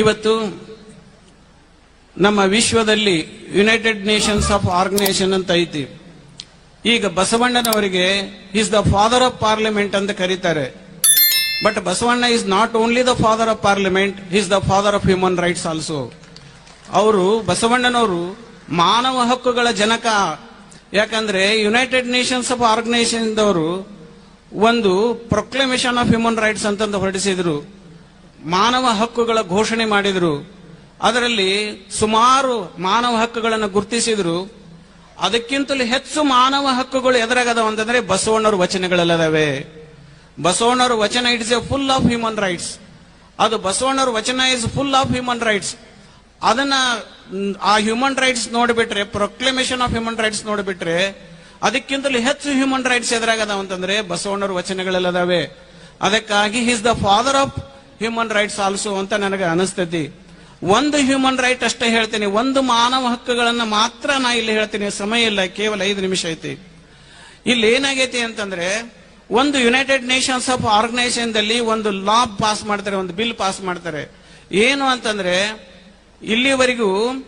ಇವತ್ತು ನಮ್ಮ ವಿಶ್ವದಲ್ಲಿ ಯುನೈಟೆಡ್ ನೇಷನ್ಸ್ ಆಫ್ ಆರ್ಗನೈಸೇಷನ್ ಅಂತ ಐತಿ. ಈಗ ಬಸವಣ್ಣನವರಿಗೆ is the father of parliament ಅಂತ ಕರೀತಾರೆ. But Basavanna is not only the father of parliament is the father of human rights also ಅವರು ಬಸವಣ್ಣನವರು ಮಾನವ ಹಕ್ಕುಗಳ ಜನಕ. ಯಾಕಂದ್ರೆ ಯುನೈಟೆಡ್ ನೇಷನ್ಸ್ ಆಫ್ ಆರ್ಗನೈಸೇಷನ್ ದವರು ಒಂದು ಪ್ರೊಕ್ಲಮೇಷನ್ ಆಫ್ ಹ್ಯೂಮನ್ ರೈಟ್ಸ್ ಅಂತಂದು ಹೊರಡಿಸಿದ್ರು. ಮಾನವ ಹಕ್ಕುಗಳ ಘೋಷಣೆ ಮಾಡಿದರು. ಅದರಲ್ಲಿ ಸುಮಾರು ಮಾನವ ಹಕ್ಕುಗಳನ್ನು ಗುರುತಿಸಿದ್ರು. ಅದಕ್ಕಿಂತಲೂ ಹೆಚ್ಚು ಮಾನವ ಹಕ್ಕುಗಳು ಎದುರಾಗದವು ಅಂತಂದ್ರೆ ಬಸವಣ್ಣವ್ರ ವಚನಗಳಲ್ಲದವೆ. ಬಸವಣ್ಣವ್ರ ವಚನ it's a full of human rights. ಅದು ಬಸವಣ್ಣವ್ರ ವಚನ is full of human rights. ಅದನ್ನ ಆ ಹ್ಯೂಮನ್ ರೈಟ್ಸ್ ನೋಡಿಬಿಟ್ರೆ, ಪ್ರೊಕ್ಲಮೇಷನ್ ಆಫ್ ಹ್ಯೂಮನ್ ರೈಟ್ಸ್ ನೋಡಿಬಿಟ್ರೆ, ಅದಕ್ಕಿಂತಲೂ ಹೆಚ್ಚು ಹ್ಯೂಮನ್ ರೈಟ್ಸ್ ಎದುರಾಗದವು ಅಂತಂದ್ರೆ ಬಸವಣ್ಣವ್ರ ವಚನಗಳಲ್ಲದಾವೆ. ಅದಕ್ಕಾಗಿ his the father of human rights also ಅಂತ ನನಗೆ ಅನಿಸ್ತೈತಿ. ಒಂದು ಹ್ಯೂಮನ್ ರೈಟ್ ಅಷ್ಟೇ ಹೇಳ್ತೀನಿ. ಒಂದು ಮಾನವ ಹಕ್ಕುಗಳನ್ನ ಮಾತ್ರ ನಾ ಇಲ್ಲಿ ಹೇಳ್ತೀನಿ. ಸಮಯ ಇಲ್ಲ. ಕೇವಲ ಐದು ನಿಮಿಷ ಐತಿ. ಇಲ್ಲಿ ಏನಾಗೈತಿ ಅಂತಂದ್ರೆ, ಒಂದು ಯುನೈಟೆಡ್ ನೇಷನ್ಸ್ ಆಫ್ ಆರ್ಗನೈಸೇಷನ್ ದಲ್ಲಿ ಒಂದು ಲಾ ಪಾಸ್ ಮಾಡ್ತಾರೆ, ಒಂದು ಬಿಲ್ ಪಾಸ್ ಮಾಡ್ತಾರೆ. ಏನು ಅಂತಂದ್ರೆ, ಇಲ್ಲಿವರೆಗೂ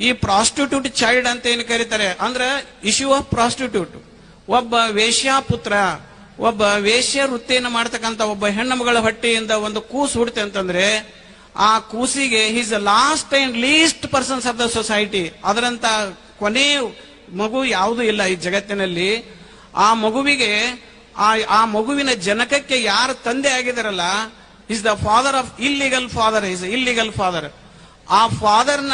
ಈ ಪ್ರಾಸ್ಟಿಟ್ಯೂಟ್ ಚೈಲ್ಡ್ ಅಂತ ಏನು ಕರೀತಾರೆ? ಅಂದ್ರೆ ಇಶ್ಯೂ ಆಫ್ ಪ್ರಾಸ್ಟಿಟ್ಯೂಟ್ ಒಬ್ಬ ವೇಶ್ಯಾ ಪುತ್ರ ಒಬ್ಬ ವೇಶ್ಯ ವೃತ್ತಿಯನ್ನು ಮಾಡ್ತಕ್ಕಂಥ ಒಬ್ಬ ಹೆಣ್ಣು ಮಗಳ ಹೊಟ್ಟೆಯಿಂದ ಒಂದು ಕೂಸು ಹುಡ್ತೆ ಅಂತಂದ್ರೆ, ಆ ಕೂಸಿಗೆ is a last and least persons of the society ಅದರಂತ ಕೊನೆ ಮಗು ಯಾವುದೂ ಇಲ್ಲ ಈ ಜಗತ್ತಿನಲ್ಲಿ. ಆ ಮಗುವಿಗೆ, ಆ ಆ ಮಗುವಿನ ಜನಕಕ್ಕೆ ಯಾರು ತಂದೆ ಆಗಿದಾರಲ್ಲ is the father of illegal father is illegal father ಆ ಫಾದರ್ನ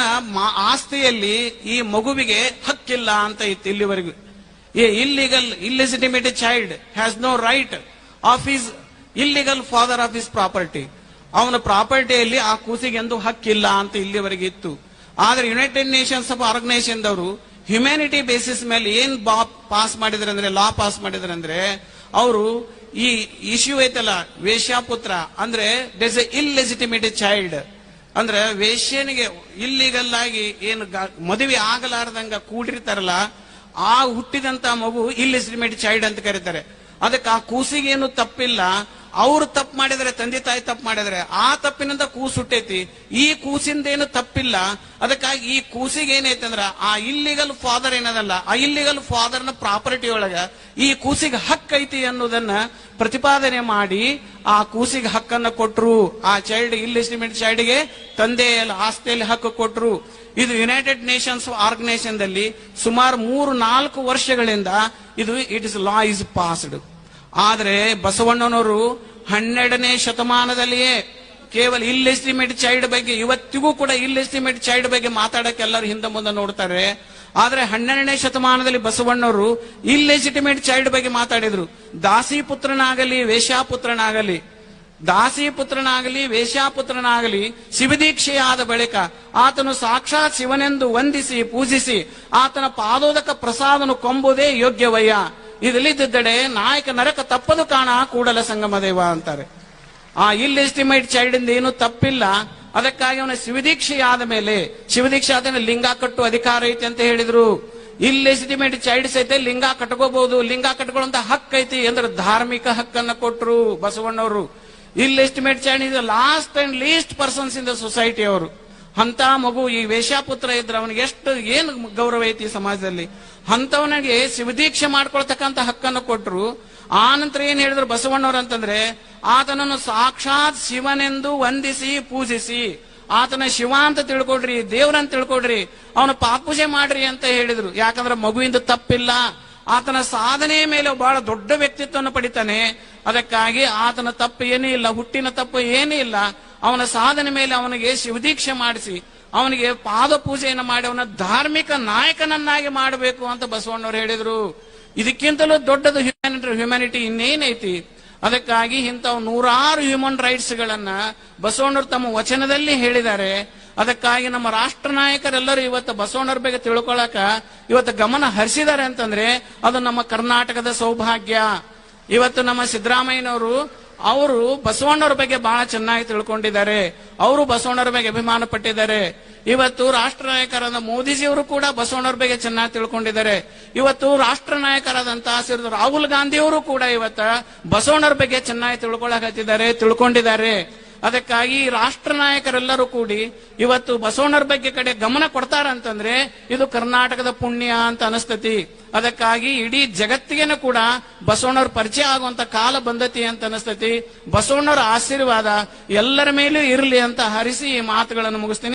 ಆಸ್ತಿಯಲ್ಲಿ ಈ ಮಗುವಿಗೆ ಹಕ್ಕಿಲ್ಲ ಅಂತ ಇತ್ತು ಇಲ್ಲಿವರೆಗೂ. A illegal illegitimate child has no right of his illegal father of his property ಅವನ ಪ್ರಾಪರ್ಟಿಯಲ್ಲಿ ಆ ಕೂಸಿಗೆ ಎಂದು ಹಕ್ಕಿಲ್ಲ ಅಂತ ಇಲ್ಲಿವರೆಗೆ ಇತ್ತು. ಆದ್ರೆ ಯುನೈಟೆಡ್ ನೇಷನ್ಸ್ ಆಫ್ ಆರ್ಗನೈಸೇಷನ್ ದವರು ಹ್ಯುಮ್ಯಾನಿಟಿ ಬೇಸಿಸ್ ಮೇಲೆ ಏನ್ ಪಾಸ್ ಮಾಡಿದ್ರೆ ಅಂದ್ರೆ ಲಾ ಪಾಸ್ ಮಾಡಿದ್ರೆ ಅಂದ್ರೆ, ಅವರು ಈ ಇಶ್ಯೂ ಐತಲ್ಲ, ವೇಶ್ಯಾಪುತ್ರ, ಅಂದ್ರೆ ದಿಸ್ ಎ ಇಲ್ಲೆಜಿಟಿಮೇಟ್ ಚೈಲ್ಡ್ ಅಂದ್ರೆ ವೇಶ್ಯನಿಗೆ ಇಲ್ಲಿಗಲ್ ಆಗಿ ಏನು ಮದುವೆ ಆಗಲಾರ್ದಂಗ ಕೂಡಿರ್ತಾರಲ್ಲ ಆ ಹುಟ್ಟಿದಂತ ಮಗು ಇಲ್ಲೆಜಿಟಿಮೇಟ್ ಚೈಲ್ಡ್ ಅಂತ ಕರೀತಾರೆ. ಅದಕ್ಕೆ ಆ ಕೂಸಿಗೆ ಏನು ತಪ್ಪಿಲ್ಲ. ಅವ್ರು ತಪ್ಪು ಮಾಡಿದರೆ, ತಂದೆ ತಾಯಿ ತಪ್ಪು ಮಾಡಿದರೆ, ಆ ತಪ್ಪಿನಿಂದ ಕೂಸು ಹುಟ್ಟೈತಿ ಈ ಕೂಸಿಂದೇನು ತಪ್ಪಿಲ್ಲ. ಅದಕ್ಕಾಗಿ ಈ ಕೂಸಿಗೆ ಏನೈತೆ ಅಂದ್ರೆ, ಆ ಇಲ್ಲಿಗಲ್ ಫಾದರ್ ಏನದಲ್ಲ, ಆ ಇಲ್ಲಿಗಲ್ ಫಾದರ್ನ ಪ್ರಾಪರ್ಟಿ ಒಳಗ ಈ ಕೂಸಿಗೆ ಹಕ್ ಐತಿ ಅನ್ನೋದನ್ನ ಪ್ರತಿಪಾದನೆ ಮಾಡಿ, ಆ ಕೂಸಿಗೆ ಹಕ್ಕನ್ನ ಕೊಟ್ರು. ಆ ಚೈಲ್ಡ್ ಇಲ್ಲಿಸ್ಟಿಮೇಟ್ ಚೈಲ್ಡ್ಗೆ ತಂದೆಯಲ್ಲಿ, ಆಸ್ತಿಯಲ್ಲಿ ಹಕ್ಕು ಕೊಟ್ರು. ಇದು ಯುನೈಟೆಡ್ ನೇಷನ್ಸ್ ಆರ್ಗನೈಸೇಷನ್ ದಲ್ಲಿ ಸುಮಾರು ಮೂರು ನಾಲ್ಕು ವರ್ಷಗಳಿಂದ ಇದು it is law is passed ಆದ್ರೆ ಬಸವಣ್ಣನವರು ಹನ್ನೆರಡನೇ ಶತಮಾನದಲ್ಲಿಯೇ ಕೇವಲ ಇಲ್ ಎಸ್ಟಿಮೇಟ್ ಚೈಲ್ಡ್ ಬಗ್ಗೆ, ಇವತ್ತಿಗೂ ಕೂಡ ಇಲ್ ಎಸ್ಟಿಮೇಟ್ ಚೈಲ್ಡ್ ಬಗ್ಗೆ ಮಾತಾಡಕ್ಕೆ ಎಲ್ಲರೂ ಹಿಂದೆ ಮುಂದೆ ನೋಡ್ತಾರೆ. ಆದ್ರೆ ಹನ್ನೆರಡನೇ ಶತಮಾನದಲ್ಲಿ ಬಸವಣ್ಣವರು ಇಲ್ಲೆಜಿಟಿಮೇಟ್ ಚೈಲ್ಡ್ ಬಗ್ಗೆ ಮಾತಾಡಿದ್ರು. ದಾಸಿ ಪುತ್ರನಾಗಲಿ ವೇಶ್ಯಾಪುತ್ರನಾಗಲಿ ದಾಸಿ ಪುತ್ರನಾಗಲಿ, ವೇಷಾಪುತ್ರನಾಗಲಿ ಶಿವದೀಕ್ಷೆಯಾದ ಬಳಿಕ ಆತನು ಸಾಕ್ಷಾತ್ ಶಿವನೆಂದು ವಂದಿಸಿ, ಪೂಜಿಸಿ ಆತನ ಪಾದೋದಕ ಪ್ರಸಾದನು ಕೊಂಬುದೇ ಯೋಗ್ಯವಯ್ಯ. ಇದಲ್ಲಿದ್ದಡೆ ನಾಯಕ ನರಕ ತಪ್ಪದು ಕಾಣ ಕೂಡಲ ಸಂಗಮ ದೇವ ಅಂತಾರೆ. ಆ ಇಲ್ ಎಸ್ಟಿಮೇಟ್ ಚೈಲ್ಡ್ ಇಂದ ಏನು ತಪ್ಪಿಲ್ಲ. ಅದಕ್ಕಾಗಿ ಅವನ ಶಿವದೀಕ್ಷೆಯಾದ ಮೇಲೆ ಶಿವದೀಕ್ಷೆ ಆದ ಲಿಂಗ ಕಟ್ಟು ಅಧಿಕಾರ ಐತಿ ಅಂತ ಹೇಳಿದ್ರು. ಇಲ್ ಎಸ್ಟಿಮೇಟ್ ಚೈಲ್ಡ್ ಸಹಿತ ಲಿಂಗ ಕಟ್ಕೋಬಹುದು. ಲಿಂಗ ಕಟ್ಕೊಳ್ಳುವಂತ ಹಕ್ ಐತಿ ಅಂದ್ರೆ ಧಾರ್ಮಿಕ ಹಕ್ಕನ್ನ ಕೊಟ್ರು ಬಸವಣ್ಣವರು. Illegitimate child is last and least persons in the society ಅವರು. ಅಂತ ಮಗು ಈ ವೇಷಾಪುತ್ರ ಇದ್ರೆ ಅವನಿಗೆ ಎಷ್ಟು, ಏನು ಗೌರವ ಐತಿ ಸಮಾಜದಲ್ಲಿ? ಅಂತವನಿಗೆ ಶಿವದೀಕ್ಷೆ ಮಾಡ್ಕೊಳ್ತಕ್ಕಂಥ ಹಕ್ಕನ್ನು ಕೊಟ್ಟರು ಆ ನಂತರ ಏನ್ ಹೇಳಿದ್ರು ಬಸವಣ್ಣವ್ರು ಅಂತಂದ್ರೆ, ಆತನನ್ನು ಸಾಕ್ಷಾತ್ ಶಿವನೆಂದು ವಂದಿಸಿ, ಪೂಜಿಸಿ. ಆತನ ಶಿವ ಅಂತ ತಿಳ್ಕೊಡ್ರಿ ದೇವ್ರಂತ ತಿಳ್ಕೊಡ್ರಿ. ಅವನ ಪಾಪೂಜೆ ಮಾಡ್ರಿ ಅಂತ ಹೇಳಿದ್ರು. ಯಾಕಂದ್ರೆ ಮಗುವಿಂದ ತಪ್ಪಿಲ್ಲ. ಆತನ ಸಾಧನೆಯ ಮೇಲೆ ಬಹಳ ದೊಡ್ಡ ವ್ಯಕ್ತಿತ್ವವನ್ನು ಪಡಿತಾನೆ. ಅದಕ್ಕಾಗಿ ಆತನ ತಪ್ಪು ಏನೂ ಇಲ್ಲ, ಹುಟ್ಟಿನ ತಪ್ಪು ಏನೂ ಇಲ್ಲ. ಅವನ ಸಾಧನೆ ಮೇಲೆ ಅವನಿಗೆ ಶಿವದೀಕ್ಷೆ ಮಾಡಿಸಿ, ಅವನಿಗೆ ಪಾದ ಪೂಜೆಯನ್ನು ಮಾಡಿ, ಅವನ ಧಾರ್ಮಿಕ ನಾಯಕನನ್ನಾಗಿ ಮಾಡಬೇಕು ಅಂತ ಬಸವಣ್ಣವ್ರು ಹೇಳಿದರು. ಇದಕ್ಕಿಂತಲೂ ದೊಡ್ಡದು ಹ್ಯುಮ್ಯಾನಿಟಿ ಹ್ಯುಮ್ಯಾನಿಟಿ ಇನ್ನೇನೈತಿ? ಅದಕ್ಕಾಗಿ ಇಂಥವು ನೂರಾರು ಹ್ಯೂಮನ್ ರೈಟ್ಸ್ ಗಳನ್ನ ಬಸವಣ್ಣರು ತಮ್ಮ ವಚನದಲ್ಲಿ ಹೇಳಿದ್ದಾರೆ. ಅದಕ್ಕಾಗಿ ನಮ್ಮ ರಾಷ್ಟ್ರ ನಾಯಕರೆಲ್ಲರೂ ಇವತ್ತು ಬಸವಣ್ಣರ ಬಗ್ಗೆ ತಿಳ್ಕೊಳಕ ಇವತ್ತು ಗಮನ ಹರಿಸಿದ್ದಾರೆ ಅಂತಂದ್ರೆ ಅದು ನಮ್ಮ ಕರ್ನಾಟಕದ ಸೌಭಾಗ್ಯ. ಇವತ್ತು ನಮ್ಮ ಸಿದ್ದರಾಮಯ್ಯನವರು, ಅವರು ಬಸವಣ್ಣವ್ರ ಬಗ್ಗೆ ಬಹಳ ಚೆನ್ನಾಗಿ ತಿಳ್ಕೊಂಡಿದ್ದಾರೆ. ಅವರು ಬಸವಣ್ಣರ ಬಗ್ಗೆ ಅಭಿಮಾನ ಪಟ್ಟಿದ್ದಾರೆ ಇವತ್ತು ರಾಷ್ಟ್ರ ನಾಯಕರಾದ ಮೋದಿಜಿಯವರು ಕೂಡ ಬಸವಣ್ಣವ್ರ ಬಗ್ಗೆ ಚೆನ್ನಾಗಿ ತಿಳ್ಕೊಂಡಿದ್ದಾರೆ. ಇವತ್ತು ರಾಷ್ಟ್ರ ನಾಯಕರಾದಂತಹ ಶ್ರೀ ರಾಹುಲ್ ಗಾಂಧಿಯವರು ಕೂಡ ಇವತ್ತ ಬಸವಣ್ಣರ ಬಗ್ಗೆ ಚೆನ್ನಾಗಿ ತಿಳ್ಕೊಳಕತ್ತಿದ್ದಾರೆ, ತಿಳ್ಕೊಂಡಿದ್ದಾರೆ. ಅದಕ್ಕಾಗಿ ರಾಷ್ಟ್ರ ನಾಯಕರೆಲ್ಲರೂ ಕೂಡಿ ಇವತ್ತು ಬಸವಣ್ಣರ ಬಗ್ಗೆ ಕಡೆ ಗಮನ ಕೊಡ್ತಾರಂತಂದ್ರೆ ಇದು ಕರ್ನಾಟಕದ ಪುಣ್ಯ ಅಂತ ಅನಿಸ್ತತಿ. ಅದಕ್ಕಾಗಿ ಇಡೀ ಜಗತ್ತಿಗೆನೂ ಕೂಡ ಬಸವಣ್ಣರ ಪರಿಚಯ ಆಗುವಂತ ಕಾಲ ಬಂದತಿ ಅಂತ ಅನಿಸ್ತತಿ. ಬಸವಣ್ಣರ ಆಶೀರ್ವಾದ ಎಲ್ಲರ ಮೇಲೂ ಇರಲಿ ಅಂತ ಹರಿಸಿ ಈ ಮಾತುಗಳನ್ನು ಮುಗಿಸ್ತೀನಿ.